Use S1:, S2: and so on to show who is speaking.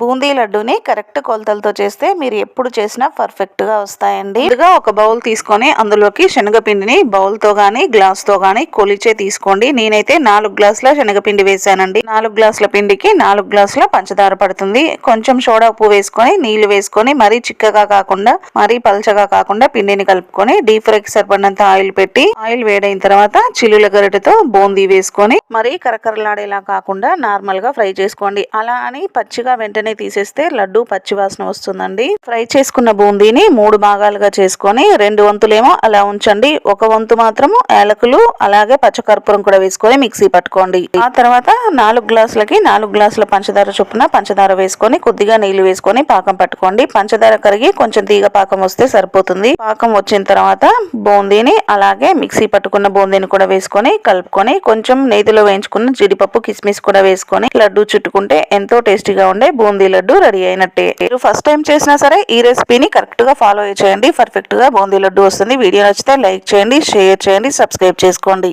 S1: బూందీ లడ్డూని కరెక్ట్ కొలతలతో చేస్తే మీరు ఎప్పుడు చేసినా పర్ఫెక్ట్గా వస్తాయండి. ముందుగా ఒక బౌల్ తీసుకొని అందులోకి శనగపిండిని బౌల్తో కానీ గ్లాస్తో కానీ కొలిచే తీసుకోండి. నేనైతే నాలుగు గ్లాసుల శనగపిండి వేసానండి నాలుగు గ్లాసుల పిండికి నాలుగు గ్లాసుల పంచదార పడుతుంది. కొంచెం సోడా ఉప్పు వేసుకొని నీళ్ళు వేసుకొని మరీ చిక్కగా కాకుండా మరీ పల్చగా కాకుండా పిండిని కలుపుకొని డీప్ ఫ్రైకి సరిపడినంత ఆయిల్ పెట్టి ఆయిల్ వేడైన తర్వాత చిల్లుల గరిటతో బూందీ వేసుకొని మరీ కరకరలాడేలా కాకుండా నార్మల్గా ఫ్రై చేసుకోండి. అలా అని పచ్చిగా వెంటనే తీసేస్తే లడ్డు పచ్చివాసన వస్తుందండి. ఫ్రై చేసుకున్న బూందీని మూడు భాగాలుగా చేసుకొని రెండు వంతులేమో అలా ఉంచండి. ఒక వంతు మాత్రము యాలకులు అలాగే పచ్చకర్పూరం కూడా వేసుకొని మిక్సీ పట్టుకోండి. ఆ తర్వాత నాలుగు గ్లాసులకి నాలుగు గ్లాసుల పంచదార చొప్పున పంచదార వేసుకొని కొద్దిగా నీళ్ళు వేసుకొని పాకం పట్టుకోండి. పంచదార కరిగి కొంచెం తీగ పాకం వస్తే సరిపోతుంది. పాకం వచ్చిన తర్వాత బూందీని అలాగే మిక్సీ పట్టుకున్న బూందీని కూడా వేసుకొని కలుపుకొని కొంచెం నేతిలో వేయించుకున్న జీడిపప్పు కిస్మిస్ కూడా వేసుకొని లడ్డు చుట్టుకుంటే ఎంతో టేస్టీగా ఉండే బూందీ బూందీ లడ్డు రెడీ అయినట్టే. మీరు ఫస్ట్ టైం చేసినా సరే ఈ రెసిపీని కరెక్ట్గా ఫాలో చేయండి. పర్ఫెక్ట్గా బూందీ లడ్డు వస్తుంది. వీడియో నచ్చితే లైక్ చేయండి షేర్ చేయండి సబ్స్క్రైబ్ చేసుకోండి.